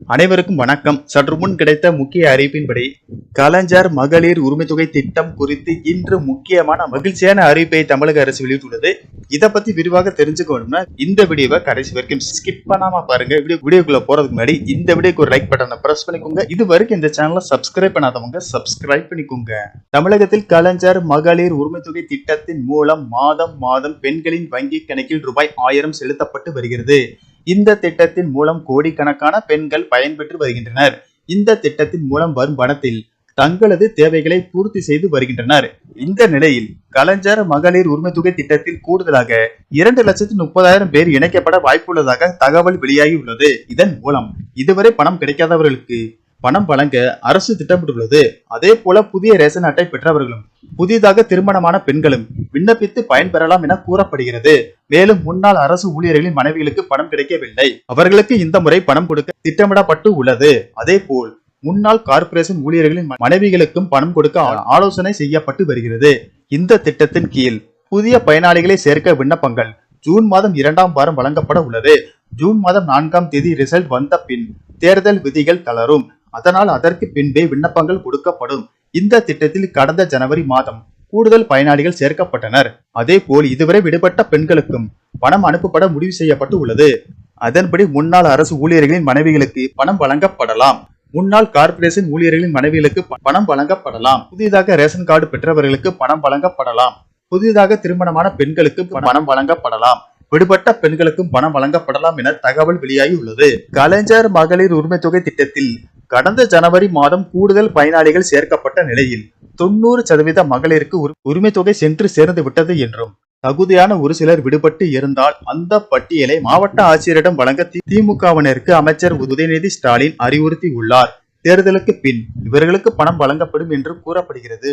அனைவருக்கும் வணக்கம். சற்று முன் கிடைத்த முக்கிய அறிவிப்பின்படி கலைஞர் மகளிர் உரிமை தொகை திட்டம் குறித்து இன்று முக்கியமான மகிழ்ச்சியான அறிவிப்பை தமிழக அரசு வெளியிட்டுள்ளது. இதை பத்தி விரிவாக தெரிஞ்சுக்கணும்னா இந்த வீடியோவை கடைசி வரைக்கும் ஸ்கிப் பண்ணாம பாருங்க. வீடியோ வீடியோக்குள்ள போறதுக்கு முன்னாடி இந்த வீடியோக்கு ஒரு லைக் பட்டனை பிரஸ் பண்ணிக்கோங்க. இது வரைக்கும் இந்த சேனலை சப்ஸ்கிரைப் பண்ணாதவங்க சப்ஸ்கிரைப் பண்ணிக்கோங்க. தமிழகத்தில் கலைஞர் மகளிர் உரிமை தொகை திட்டத்தின் மூலம் மாதம் மாதம் பெண்களின் வங்கி கணக்கில் ரூபாய் ஆயிரம் செலுத்தப்பட்டு வருகிறது. இந்த திட்டத்தின் மூலம் கோடிக்கணக்கான பெண்கள் பயன்பெற்று வருகின்றனர். இந்த திட்டத்தின் மூலம் வரும் பணத்தில் தங்களது தேவைகளை பூர்த்தி செய்து வருகின்றனர். இந்த நிலையில் கலைஞர் மகளிர் உரிமை தொகை திட்டத்தில் கூடுதலாக இரண்டு லட்சத்தி முப்பதாயிரம் பேர் இணைக்கப்பட வாய்ப்புள்ளதாக தகவல் வெளியாகியுள்ளது. இதன் மூலம் இதுவரை பணம் கிடைக்காதவர்களுக்கு பணம் வழங்க அரசு திட்டமிட்டுள்ளது. அதே போல புதிய ரேஷன் அட்டை பெற்றவர்களும் புதிதாக திருமணமான பெண்களும் விண்ணப்பித்து பயன்பெறலாம் என கூறப்படுகிறது. மேலும் முன்னாள் அரசு ஊழியர்களின் மனைவிகளுக்கு பணம் கிடைக்கவில்லை. அவர்களுக்கு இந்த முறை பணம் கொடுக்க திட்டமிடப்பட்டு உள்ளது. அதே போல் முன்னாள் கார்ப்பரேஷன் ஊழியர்களின் மனைவிகளுக்கும் பணம் கொடுக்க ஆலோசனை செய்யப்பட்டு வருகிறது. இந்த திட்டத்தின் கீழ் புதிய பயனாளிகளை சேர்க்க விண்ணப்பங்கள் ஜூன் மாதம் இரண்டாம் வாரம் வழங்கப்பட உள்ளது. ஜூன் மாதம் நான்காம் தேதி ரிசல்ட் வந்த பின் தேர்தல் விதிகள் தளரும். அதனால் அதற்கு பின்பே விண்ணப்பங்கள் கொடுக்கப்படும். இந்த திட்டத்தில் கடந்த ஜனவரி மாதம் கூடுதல் பயனாளிகள் சேர்க்கப்பட்டனர். அதே போல் இதுவரை விடுபட்ட பெண்களுக்கும் பணம் அனுப்பப்பட முடிவு செய்யப்பட்டு உள்ளது. அதன்படி முன்னாள் அரசு ஊழியர்களின் மனைவிகளுக்கு பணம் வழங்கப்படலாம். முன்னாள் கார்ப்பரேஷன் ஊழியர்களின் மனைவிகளுக்கு பணம் வழங்கப்படலாம். புதிதாக ரேஷன் கார்டு பெற்றவர்களுக்கு பணம் வழங்கப்படலாம். புதிதாக திருமணமான பெண்களுக்கு பணம் வழங்கப்படலாம். விடுபட்ட பெண்களுக்கும் பணம் வழங்கப்படலாம் என தகவல் வெளியாகி உள்ளது கலைஞர் மகளிர் உரிமை தொகை திட்டத்தில் கடந்த ஜனவரி மாதம் கூடுதல் பயனாளிகள் சேர்க்கப்பட்ட நிலையில் தொண்ணூறு சதவீத மகளிருக்கு உரிமை தொகை சென்று சேர்ந்து விட்டது என்றும் தகுதியான ஒரு சிலர் விடுபட்டு இருந்தால் அந்த பட்டியலை மாவட்ட ஆட்சியரிடம் வழங்க திமுகவினருக்கு அமைச்சர் உதயநிதி ஸ்டாலின் அறிவுறுத்தி உள்ளார் தேர்தலுக்கு பின் இவர்களுக்கு பணம் வழங்கப்படும் என்று கூறப்படுகிறது.